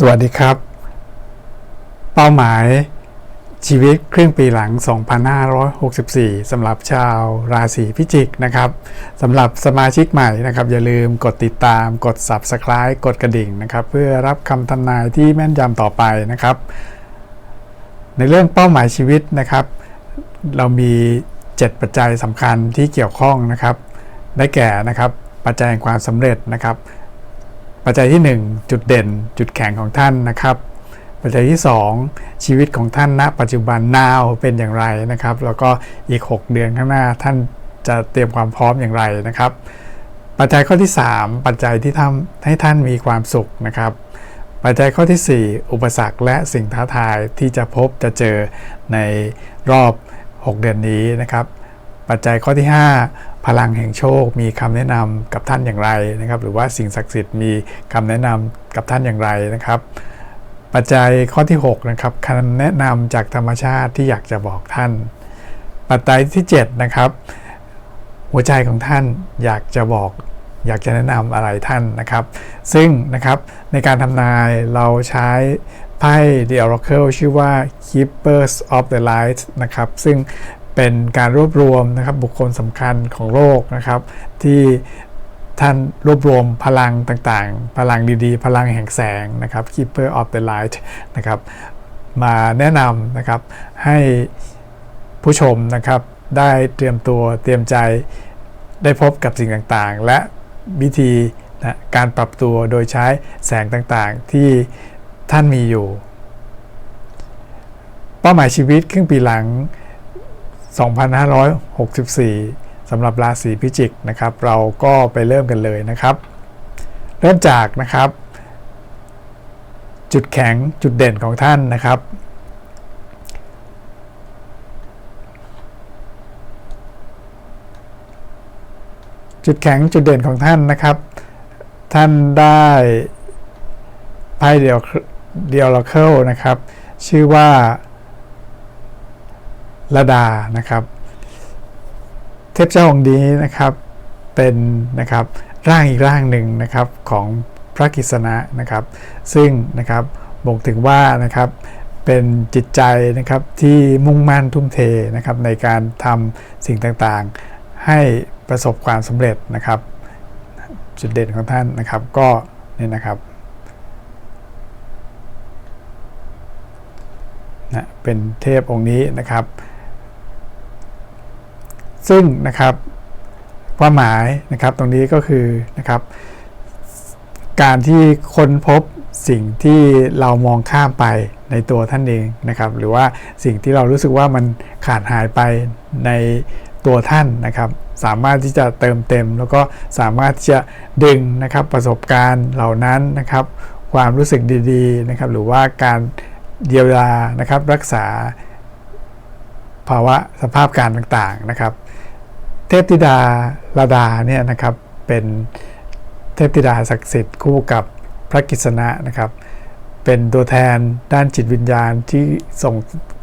สวัสดีครับ เป้าหมายชีวิตครึ่งปีหลัง 2564สำหรับชาวราศีพิจิกนะครับสำหรับสมาชิกใหม่นะครับ อย่าลืมกดติดตามกด Subscribe กดกระดิ่งนะครับ เพื่อรับคำทำนายที่แม่นยำต่อไปนะครับ ในเรื่องเป้าหมายชีวิตนะครับ เรามี 7 ปัจจัยสำคัญที่เกี่ยวข้องนะครับ ได้แก่นะครับ ปัจจัยแห่งความสำเร็จนะครับ ปัจจัยที่ 1 จุดเด่น จุดแข็งของท่านนะครับ ปัจจัยที่ 2 ชีวิตของท่านณปัจจุบันนาวเป็นอย่างไรนะครับ แล้วก็อีก 6 เดือนข้างหน้าท่านจะเตรียมความพร้อมอย่างไรนะครับ ปัจจัยข้อที่ 3 ปัจจัยที่ทำให้ท่านมีความสุขนะครับ ปัจจัยข้อที่ 4 อุปสรรคและสิ่งท้าทายที่จะพบจะเจอในรอบ 6 เดือนนี้นะครับ ปัจจัยข้อที่ 5 พลังแห่งโชค มีคำแนะนำกับท่านอย่างไรนะครับ หรือว่าสิ่งศักดิ์สิทธิ์มีคำแนะนำกับท่านอย่างไรนะครับ ปัจจัยข้อที่6นะครับคำแนะนำจากธรรมชาติที่อยากจะบอกท่าน ปัจจัยที่7นะครับ หัวใจของท่านอยากจะบอกอยากจะแนะนำอะไรท่านนะครับ ซึ่งนะครับในการทำนายเราใช้ไพ่ The Oracle ชื่อว่า Keepers of the Light นะครับ ซึ่ง เป็นการรวบรวมนะครับบุคคลสำคัญของโลกนะครับ ที่ท่านรวบรวมพลังต่างๆ พลังดีๆ พลังแห่งแสงนะครับ Keeper of the Light นะครับมาแนะนำนะครับให้ผู้ชมนะครับได้เตรียมตัวเตรียมใจได้พบกับสิ่งต่างๆ และวิธีนะการปรับตัวโดยใช้แสงต่างๆ ที่ท่านมีอยู่ เป้าหมายชีวิตครึ่งปีหลัง 2564สำหรับราศีพิจิกนะครับ เราก็ไปเริ่มกันเลยนะครับ เริ่มจากนะครับ จุดแข็งจุดเด่นของท่านนะครับจุดแข็งจุดเด่นของท่านนะครับ ท่านได้ไพ่เดียวเดียวลเคิลนะครับ ชื่อว่า ระดานะครับ เทพเจ้าองค์นี้นะครับเป็นนะครับร่างอีกร่างหนึ่งนะครับของพระกิษณะนะครับ ซึ่งนะครับบอกถึงว่านะครับเป็นจิตใจนะครับที่มุ่งมั่นทุ่มเทนะครับในการทำสิ่งต่างๆ ให้ประสบความสำเร็จนะครับ จุดเด่นของท่านนะครับก็นี่นะครับนะเป็นเทพองค์นี้นะครับ ซึ่งนะครับความหมายนะครับตรงนี้ก็คือนะครับ การที่ค้นพบสิ่งที่เรามองข้ามไปในตัวท่านเองนะครับ หรือว่าสิ่งที่เรารู้สึกว่ามันขาดหายไปในตัวท่านนะครับ สามารถที่จะเติมเต็ม แล้วก็สามารถที่จะดึงนะครับประสบการณ์เหล่านั้นนะครับ ความรู้สึกดีๆนะครับ หรือว่าการเยียวยานะครับรักษาภาวะสภาพการต่างๆนะครับ เทพธิดาลาดาเนี่ยนะครับเป็นเทพธิดาศักดิ์สิทธิ์คู่กับพระกิษณะนะครับ เป็นตัวแทนด้านจิตวิญญาณที่ส่ง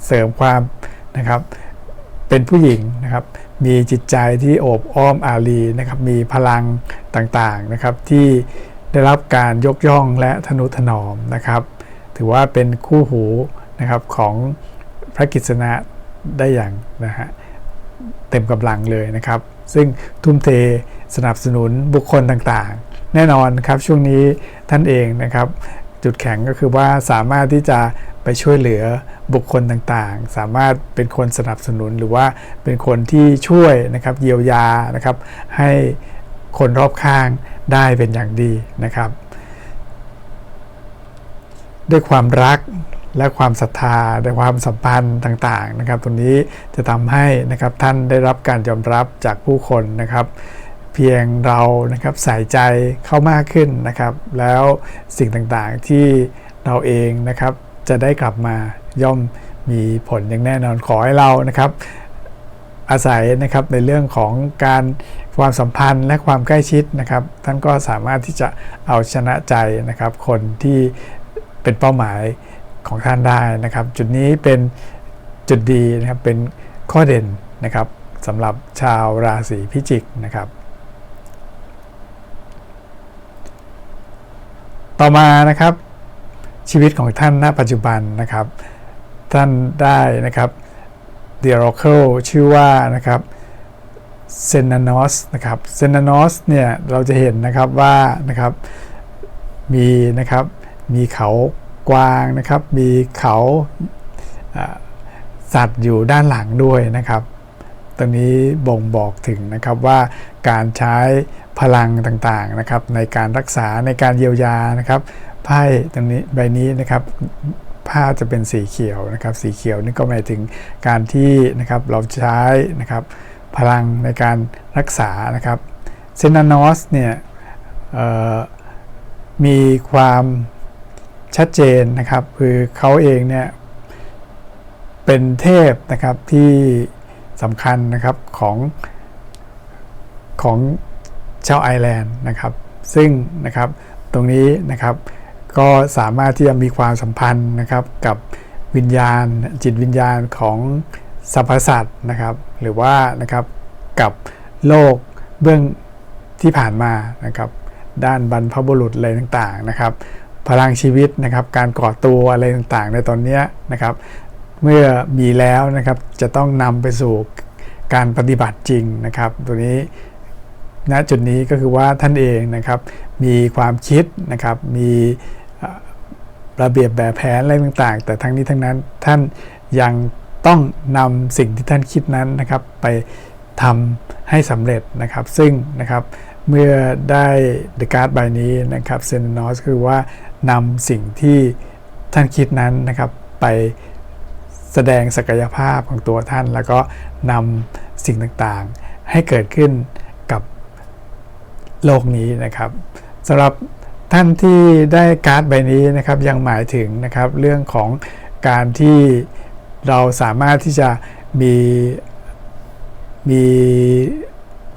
เสริมความนะครับ เป็นผู้หญิงนะครับ มีจิตใจที่โอบอ้อมอารีนะครับ มีพลังต่างๆนะครับที่ได้รับการยกย่องและทนุถนอมนะครับ ถือว่าเป็นคู่หูนะครับของพระกิษณะได้อย่างนะฮะ เต็มกำลังเลยนะครับ ซึ่งทุ่มเทสนับสนุนบุคคลต่างๆ แน่นอนครับช่วงนี้ท่านเองนะครับ จุดแข็งก็คือว่าสามารถที่จะไปช่วยเหลือบุคคลต่างๆ สามารถเป็นคนสนับสนุนหรือว่าเป็นคนที่ช่วยนะครับเยียวยานะครับ ให้คนรอบข้างได้เป็นอย่างดีนะครับ ด้วยความรัก และความศรัทธาในความสัมพันธ์ต่างๆนะครับตรงนี้จะทำให้นะครับท่านได้รับการยอมรับจากผู้คนนะครับ เพียงเรานะครับใส่ใจเข้ามากขึ้นนะครับ แล้วสิ่งต่างๆที่เราเองนะครับจะได้กลับมาย่อมมีผลอย่างแน่นอนขอให้เรานะครับ อาศัยนะครับในเรื่องของการความสัมพันธ์และความใกล้ชิดนะครับ ท่านก็สามารถที่จะเอาชนะใจนะครับ คนที่เป็นเป้าหมาย ของท่านได้นะครับ จุดนี้เป็นจุดดีนะครับเป็นข้อเด่นนะครับสำหรับชาวราศีพิจิกนะครับ ต่อมานะครับชีวิตของท่านณปัจจุบันนะครับ ท่านได้นะครับ The Oracle ชื่อว่านะครับเซนานอสนะครับเซนานอสเนี่ยเราจะเห็นนะครับว่านะครับมีนะครับมีเขา กวางนะครับ มีเขาสัตว์อยู่ด้านหลังด้วยนะครับตรงนี้บ่งบอกถึงนะครับว่าการใช้พลังต่างๆนะครับ ในการรักษาในการเยียวยานะครับไพ่ตรงนี้ใบนี้นะครับผ้าจะเป็นสีเขียวนะครับ สีเขียวนี่ก็หมายถึงการที่นะครับเราใช้นะครับพลังในการรักษานะครับเซนานอสเนี่ยมีความ ชัดเจนนะครับคือเขาเองเนี่ยเป็นเทพนะครับที่สำคัญนะครับของของชาวไอร์แลนด์นะครับ ซึ่งนะครับตรงนี้นะครับก็สามารถที่จะมีความสัมพันธ์นะครับกับวิญญาณจิตวิญญาณของสรรพสัตว์นะครับหรือว่านะครับกับโลกเบื้องที่ผ่านมานะครับด้านบรรพบุรุษอะไรต่างๆนะครับ พลังชีวิตนะครับการก่อตัวอะไรต่างๆ ในตอนนี้นะครับเมื่อมีแล้วนะครับจะต้องนำไปสู่การปฏิบัติจริงนะครับ ตัวนี้ณจุดนี้ก็คือว่าท่านเองนะครับมีความคิดนะครับมีระเบียบแบบแผนอะไรต่างๆ แต่ทั้งนี้ทั้งนั้นท่านยังต้องนำสิ่งที่ท่านคิดนั้นนะครับไปทำให้สำเร็จนะครับซึ่งนะครับ เมื่อได้เดอะการ์ดใบนี้นะครับเซนนอสคือว่านำสิ่งที่ท่านคิดนั้นนะครับไปแสดงศักยภาพของตัวท่าน แล้วก็นำสิ่งต่างๆ ให้เกิดขึ้นกับโลกนี้นะครับสำหรับท่านที่ได้การ์ดใบนี้นะครับยังหมายถึงนะครับเรื่องของการที่เราสามารถที่จะมีมี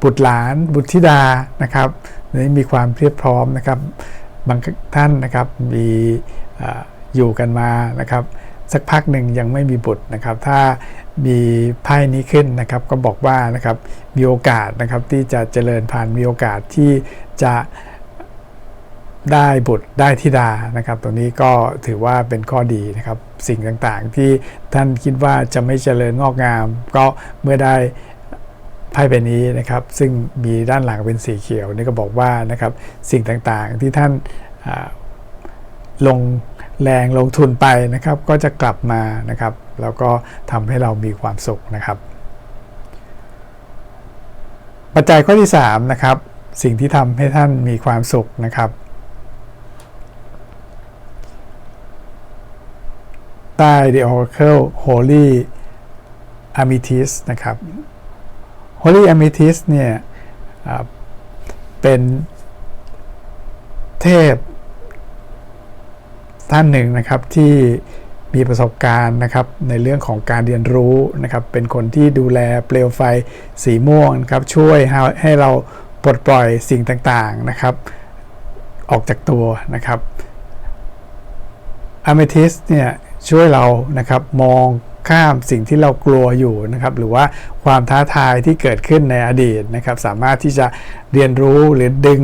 บุตรหลาน บุตรธิดานะครับนี่มีความเพียบพร้อมนะครับบางท่านนะครับมีอออยู่กันมานะครับ สักพักหนึ่งยังไม่มีบุตรนะครับ ถ้ามีไพ่นี้ขึ้นนะครับ ก็บอกว่านะครับมีโอกาสนะครับที่จะเจริญพันธุ์มีโอกาสที่จะได้บุตรได้ธิดานะครับ ตรงนี้ก็ถือว่าเป็นข้อดีนะครับ สิ่งต่างๆ ที่ท่านคิดว่าจะไม่เจริญงอกงาม ก็เมื่อได้ ไพ่ใบนี้นะครับซึ่งมีด้านหลังเป็นสีเขียวนี่ก็บอกว่านะครับสิ่งต่างๆที่ท่านาลงแรงลงทุนไปนะครับ ก็จะกลับมานะครับ แล้วก็ทำให้เรามีความสุขนะครับ ปัจจัยข้อที่3นะครับสิ่งที่ทำให้ท่านมีความสุขนะครับ ใต้ The Oracle Holy Amethyst นะครับ Holy Amethyst เนี่ยเป็นเทพท่านหนึ่งนะครับที่มีประสบการณ์นะครับในเรื่องของการเรียนรู้นะครับ เป็นคนที่ดูแลเปลวไฟสีม่วงครับช่วยให้เราปลดปล่อยสิ่งต่างๆนะครับ ออกจากตัวนะครับอ m เมทิสเนี่ยช่วยเรานะครับมอง ข้ามสิ่งที่เรากลัวอยู่นะครับหรือว่าความท้าทายที่เกิดขึ้นในอดีตนะครับ สามารถที่จะเรียนรู้หรือดึง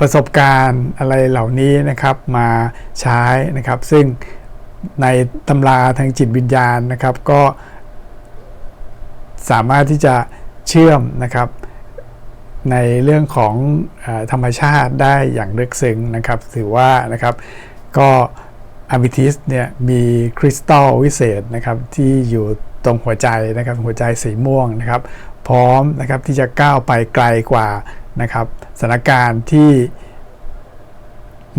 ประสบการณ์อะไรเหล่านี้นะครับมาใช้นะครับ ซึ่งในตำราทางจิตวิญญาณนะครับก็ สามารถที่จะเชื่อมนะครับในเรื่องของอธรรมชาติได้อย่างลึกซึ้งนะครับ ถือว่านะครับก็ อะมิทิสเนี่ยมีคริสตัลวิเศษนะครับที่อยู่ตรงหัวใจนะครับหัวใจสีม่วงนะครับ พร้อมนะครับที่จะก้าวไปไกลกว่านะครับสถานการณ์ที่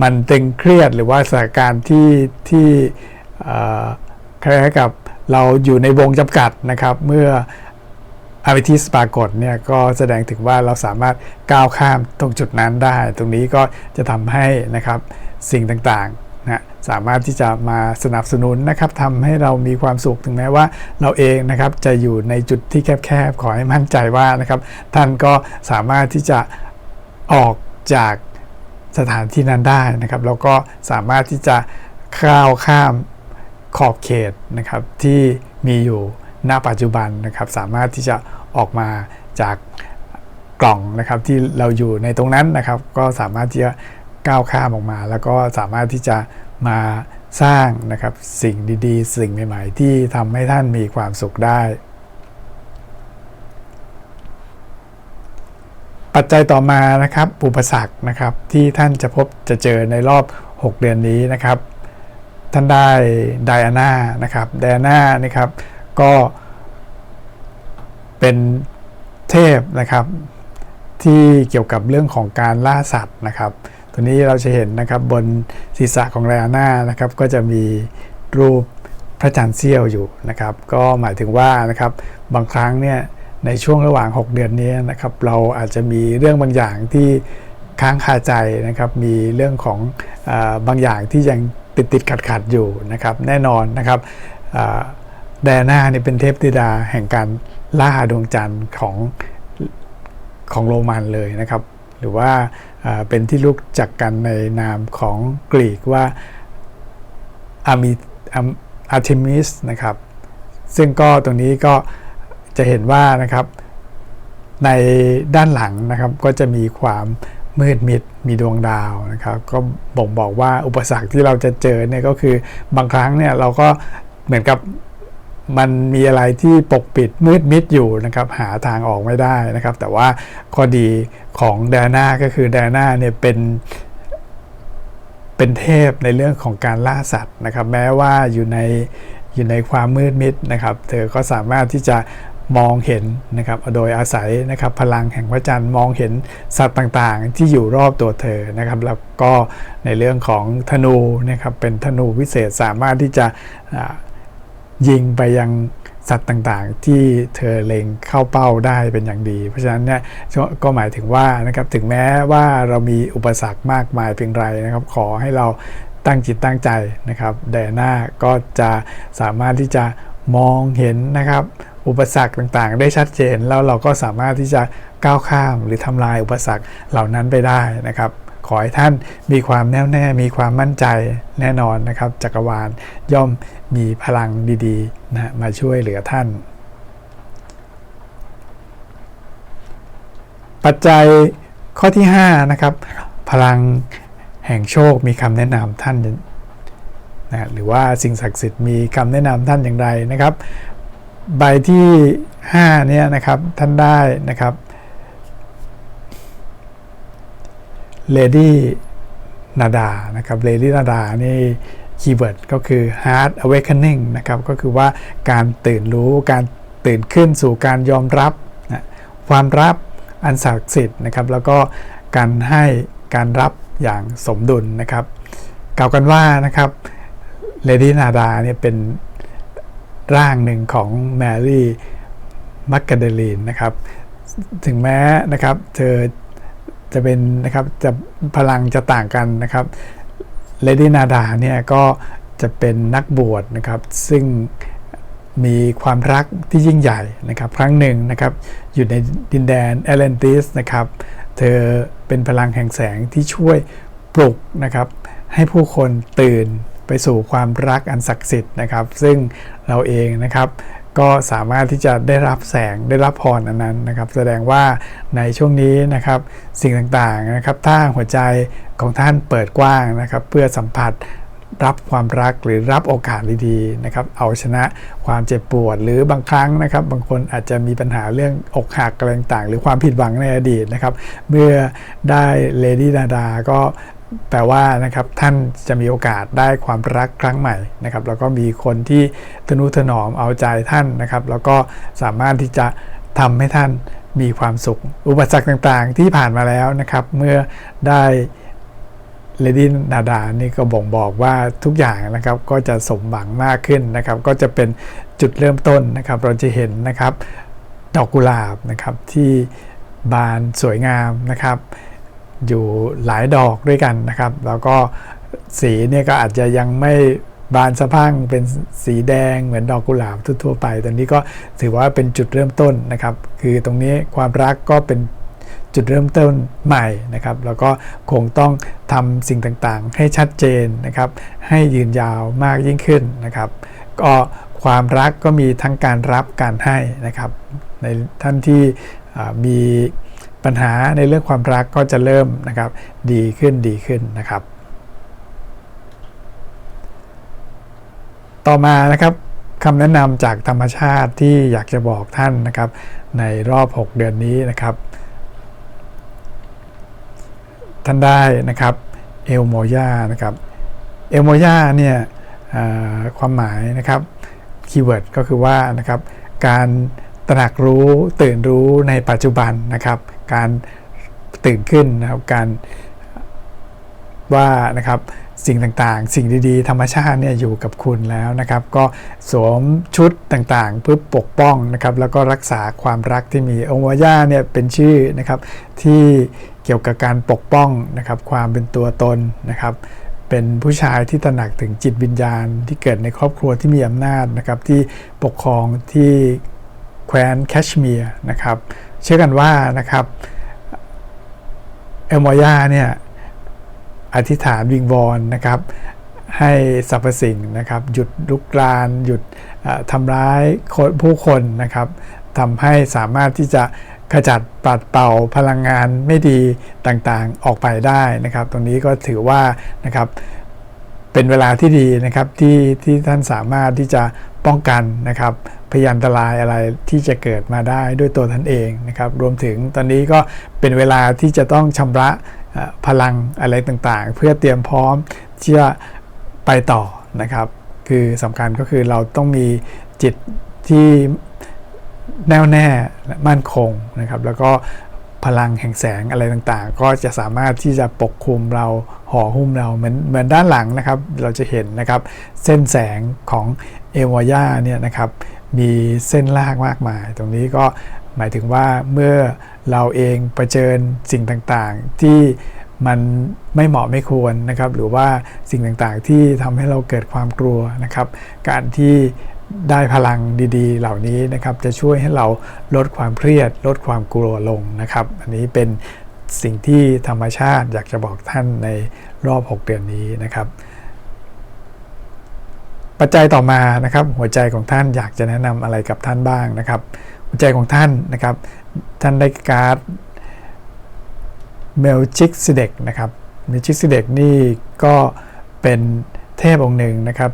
มันตึงเครียดหรือว่าสถานการณ์ที่ที่เอ่อคล้ายๆกับเราอยู่ในวงจำกัดนะครับเมื่ออาวิทิสปรากฏเนี่ยก็แสดงถึงว่าเราสามารถก้าวข้ามตรงจุดนั้นได้ ตรงนี้ก็จะทำให้นะครับสิ่งต่างๆ สามารถที่จะมาสนับสนุนนะครับทำให้เรามีความสุขถึงแม้ว่าเราเองนะครับจะอยู่ในจุดที่แคบๆขอให้มั่นใจว่านะครับ ท่านก็สามารถที่จะออกจากสถานที่นั้นได้นะครับ แล้วก็สามารถที่จะข้าวข้ามขอบเขตนะครับที่มีอยู่ณปัจจุบันนะครับ สามารถที่จะออกมาจากกล่องนะครับที่เราอยู่ในตรงนั้นนะครับ ก็สามารถที่จะก้าวข้ามออกมา แล้วก็สามารถที่จะ มาสร้างนะครับสิ่งดีๆ สิ่งใหม่ ๆ ที่ทำให้ท่านมีความสุขได้ ปัจจัยต่อมานะครับอุปสรรคนะครับที่ท่านจะพบจะเจอในรอบ 6 เดือนนี้นะครับ ท่านได้ไดอาน่านะครับไดอาน่านะครับก็เป็นเทพนะครับที่เกี่ยวกับเรื่องของการล่าสัตว์นะครับ ตัวนี้เราจะเห็นนะครับบนศีรษะของไดอาน่านะครับก็จะมีรูปพระจันทร์เสี้ยวอยู่นะครับ ก็หมายถึงว่านะครับบางครั้งเนี่ยในช่วงระหว่าง 6 เดือนนี้นะครับเราอาจจะมีเรื่องบางอย่างที่ค้างคาใจนะครับมีเรื่องของอาบางอย่างที่ยังติดติดขัดขัดอยู่นะครับแน่นอนนะครับแดน่าเนี่ยเป็นเทพธิดาแห่งการล่าดวงจันทร์ของของโรมันเลยนะครับ หรือว่า เป็นที่รู้จักกันในนามของกรีกว่าอามิอาร์เทมิสนะครับ ซึ่งก็ตรงนี้ก็จะเห็นว่านะครับในด้านหลังนะครับก็จะมีความมืดมิดมีดวงดาวนะครับก็บ่งบอกว่าอุปสรรคที่เราจะเจอเนี่ยก็คือบางครั้งเนี่ยเราก็เหมือนกับ มันมีอะไรที่ปกปิดมืดมิดอยู่นะครับหาทางออกไม่ได้นะครับ แต่ว่าข้อดีของแดน่าก็คือแดน่าเนี่ยเป็นเป็นเทพในเรื่องของการล่าสัตว์นะครับ แม้ว่าอยู่ในอยู่ในความมืดมิดนะครับ เธอก็สามารถที่จะมองเห็นนะครับ โดยอาศัยนะครับพลังแห่งพระจันทร์มองเห็นสัตว์ต่างๆ ที่อยู่รอบตัวเธอนะครับ แล้วก็ในเรื่องของธนูนะครับเป็นธนูวิเศษสามารถที่จะ ยิงไปยังสัตว์ต่างๆ ที่เธอเล็งเข้าเป้าได้เป็นอย่างดี เพราะฉะนั้นเนี่ยก็หมายถึงว่านะครับถึงแม้ว่าเรามีอุปสรรคมากมายเพียงไรนะครับ ขอให้เราตั้งจิตตั้งใจนะครับแดน่าก็จะสามารถที่จะมองเห็นนะครับ อุปสรรคต่างๆ ได้ชัดเจนแล้วเราก็สามารถที่จะก้าวข้ามหรือทำลายอุปสรรคเหล่านั้นไปได้นะครับ ขอให้ท่านมีความแน่วแน่ มีความมั่นใจแน่นอนนะครับ จักรวาลย่อมมีพลังดีๆนะมาช่วยเหลือท่าน ปัจจัยข้อที่ 5 นะครับ พลังแห่งโชคมีคำแนะนำท่านนะหรือว่าสิ่งศักดิ์สิทธิ์มีคำแนะนำท่านอย่างไรนะครับ ใบที่5เนี่ยนะครับท่านได้นะครับ เลดี้นาดานะครับเลดี้นาดานี่คีย์เวิร์ดก็คือ heart awakening นะครับก็คือว่าการตื่นรู้การตื่นขึ้นสู่การยอมรับนะความรับอันศักดิ์สิทธิ์นะครับ แล้วก็การให้การรับอย่างสมดุลนะครับกล่าวกันว่านะครับเลดี้นาดาเนี่ยเป็นร่างหนึ่งของแมรี่มักกาเดลีนนะครับ ถึงแม้นะครับเธอ จะเป็นนะครับจะพลังจะต่างกันนะครับเลดี้นาดาเนี่ยก็จะเป็นนักบวชนะครับ ซึ่งมีความรักที่ยิ่งใหญ่นะครับ ครั้งหนึ่งนะครับ อยู่ในดินแดนแอตแลนติสนะครับ เธอเป็นพลังแห่งแสงที่ช่วยปลุกนะครับ ให้ผู้คนตื่นไปสู่ความรักอันศักดิ์สิทธิ์นะครับ ซึ่งเราเองนะครับ ก็สามารถที่จะได้รับแสงได้รับพรอันนั้นนะครับ แสดงว่าในช่วงนี้นะครับสิ่งต่างๆนะครับถ้าหัวใจของท่านเปิดกว้างนะครับ เพื่อสัมผัสรับความรักหรือรับโอกาสดีๆนะครับ เอาชนะความเจ็บปวด หรือบางครั้งนะครับ บางคนอาจจะมีปัญหาเรื่องอกหักอะไรต่างๆ หรือความผิดหวังในอดีตนะครับ เมื่อได้เลดี้ดาดาก็ แปลว่านะครับท่านจะมีโอกาสได้ความรักครั้งใหม่นะครับ แล้วก็มีคนที่ทนุถนอมเอาใจท่านนะครับ แล้วก็สามารถที่จะทำให้ท่านมีความสุข อุปสรรคต่างๆ ที่ผ่านมาแล้วนะครับ เมื่อได้เลดี้นาดานี่ก็บ่งบอกว่าทุกอย่างนะครับก็จะสมหวังมากขึ้นนะครับ ก็จะเป็นจุดเริ่มต้นนะครับ เราจะเห็นนะครับ ดอกกุหลาบนะครับที่บานสวยงามนะครับ อยู่หลายดอกด้วยกันนะครับ แล้วก็สีเนี่ยก็อาจจะยังไม่บานสะพังเป็นสีแดงเหมือนดอกกุหลาบทั่วๆไปตอนนี้ก็ถือว่าเป็นจุดเริ่มต้นนะครับ คือตรงนี้ความรักก็เป็นจุดเริ่มต้นใหม่นะครับ แล้วก็คงต้องทำสิ่งต่างๆ ให้ชัดเจนนะครับ ให้ยืนยาวมากยิ่งขึ้นนะครับ ก็ความรักก็มีทั้งการรับการให้นะครับ ในท่านที่มี ปัญหาในเรื่องความรักก็จะเริ่มนะครับดีขึ้นดีขึ้นนะครับ ต่อมานะครับคำแนะนำจากธรรมชาติที่อยากจะบอกท่านนะครับ ในรอบ 6 เดือนนี้นะครับ ท่านได้นะครับเอลโมยานะครับเอลโมยาเนี่ยความหมายนะครับคีย์เวิร์ดก็คือว่านะครับการตระหนักรู้ตื่นรู้ในปัจจุบันนะครับ การตื่นขึ้นนะครับการว่านะครับสิ่งต่างๆ สิ่งดีๆ ธรรมชาติเนี่ยอยู่กับคุณแล้วนะครับ ก็สวมชุดต่างๆ เพื่อปกป้องนะครับ แล้วก็รักษาความรักที่มีองค์วย่าเนี่ยเป็นชื่อนะครับที่เกี่ยวกับการปกป้องนะครับ ความเป็นตัวตนนะครับ เป็นผู้ชายที่ตระหนักถึงจิตวิญญาณ ที่เกิดในครอบครัวที่มีอำนาจนะครับ ที่ปกครองที่แคว้นแคชเมียร์นะครับ เชื่อกันว่านะครับเอลมอยาเนี่ยอธิษฐานวิงวอนนะครับ ให้สรรพสิ่งนะครับ หยุดลุกราน หยุดทำร้ายผู้คนนะครับทำให้สามารถที่จะขจัดปัดเป่าพลังงานไม่ดีต่างๆออกไปได้นะครับ ตรงนี้ก็ถือว่านะครับเป็นเวลาที่ดีนะครับที่ที่ท่านสามารถที่จะป้องกันนะครับ พยานอันตรายอะไรที่จะเกิดมาได้ด้วยตัวท่านเองนะครับ รวมถึงตอนนี้ก็เป็นเวลาที่จะต้องชำระพลังอะไรต่างๆ เพื่อเตรียมพร้อมที่จะไปต่อนะครับ คือสำคัญก็คือเราต้องมีจิตที่แน่วแน่และมั่นคงนะครับ แล้วก็พลังแห่งแสงอะไรต่างๆ ก็จะสามารถที่จะปกคลุมเราห่อหุ้มเราเหมือนเหมือนด้านหลังนะครับ เราจะเห็นนะครับเส้นแสงของเอวอย่าเนี่ยนะครับ มีเส้นลากมากมาย ตรงนี้ก็หมายถึงว่าเมื่อเราเองเผชิญสิ่งต่างๆ ที่มันไม่เหมาะไม่ควรนะครับ หรือว่าสิ่งต่างๆที่ทำให้เราเกิดความกลัวนะครับ การที่ได้พลังดีๆ เหล่านี้นะครับจะช่วยให้เราลดความเครียด ลดความกลัวลงนะครับ อันนี้เป็นสิ่งที่ธรรมชาติอยากจะบอกท่านในรอบ 6 เดือนนี้นะครับ ปัจจัยต่อมานะครับหัวใจของท่านอยากจะแนะนำอะไรกับท่านบ้างนะครับ หัวใจของท่านนะครับ ท่านได้การ์ดเมลชิกซิเดกนะครับเมลชิกซิเดกนี่ก็เป็นเทพองค์หนึ่งนะครับ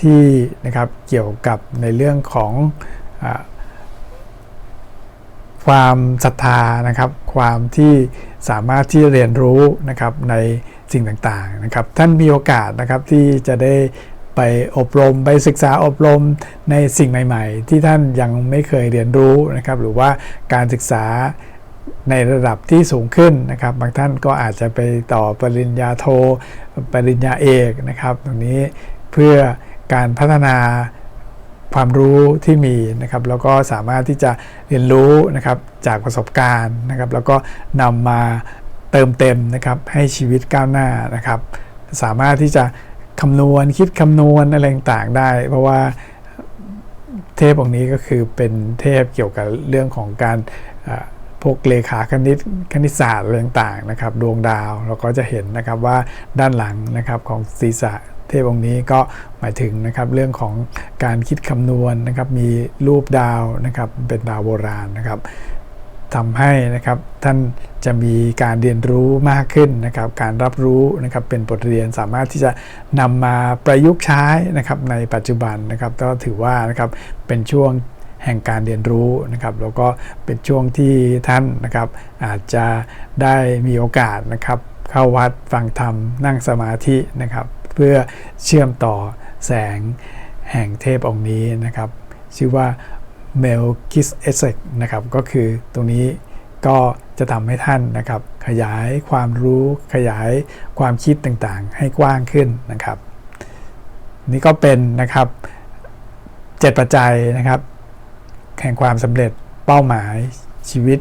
ที่นะครับเกี่ยวกับในเรื่องของอความศรัทธานะครับ ความที่สามารถที่จะเรียนรู้นะครับในสิ่งต่างๆนะครับ ท่านมีโอกาสนะครับที่จะได้ ไปอบรมไปศึกษาอบรมในสิ่งใหม่ ๆ ที่ท่านยังไม่เคยเรียนรู้นะครับหรือว่าการศึกษาในระดับที่สูงขึ้นนะครับ บางท่านก็อาจจะไปต่อปริญญาโท ปริญญาเอกนะครับ ตรงนี้เพื่อการพัฒนาความรู้ที่มีนะครับ แล้วก็สามารถที่จะเรียนรู้นะครับจากประสบการณ์นะครับ แล้วก็นำมาเติมเต็มนะครับให้ชีวิตก้าวหน้านะครับ สามารถที่จะ คำนวณคิดคำนวณอะไรต่างๆได้ เพราะว่าเทพองค์นี้ก็คือเป็นเทพเกี่ยวกับเรื่องของการพวกเลขาคณิตคณิตศาสตร์อะไรต่างๆนะครับ ดวงดาวเราก็จะเห็นนะครับว่าด้านหลังนะครับของศีรษะเทพองค์นี้ก็หมายถึงนะครับเรื่องของการคิดคำนวณนะครับมีรูปดาวนะครับเป็นดาวโบราณนะครับ ทำให้นะครับท่านจะมีการเรียนรู้มากขึ้นนะครับการรับรู้นะครับเป็นบทเรียนสามารถที่จะนำมาประยุกต์ใช้นะครับในปัจจุบันนะครับก็ถือว่านะครับเป็นช่วงแห่งการเรียนรู้นะครับแล้วก็เป็นช่วงที่ท่านนะครับอาจจะได้มีโอกาสนะครับเข้าวัดฟังธรรมนั่งสมาธินะครับเพื่อเชื่อมต่อแสงแห่งเทพองค์นี้นะครับชื่อว่า เมลคิสเอเซกนะครับก็คือตรงนี้ก็จะทำให้ท่านนะครับ ขยายความรู้ขยายความคิดต่างๆ ให้กว้างขึ้นนะครับ นี่ก็เป็นนะครับเจ็ดปัจจัยนะครับแห่งความสำเร็จเป้าหมายชีวิต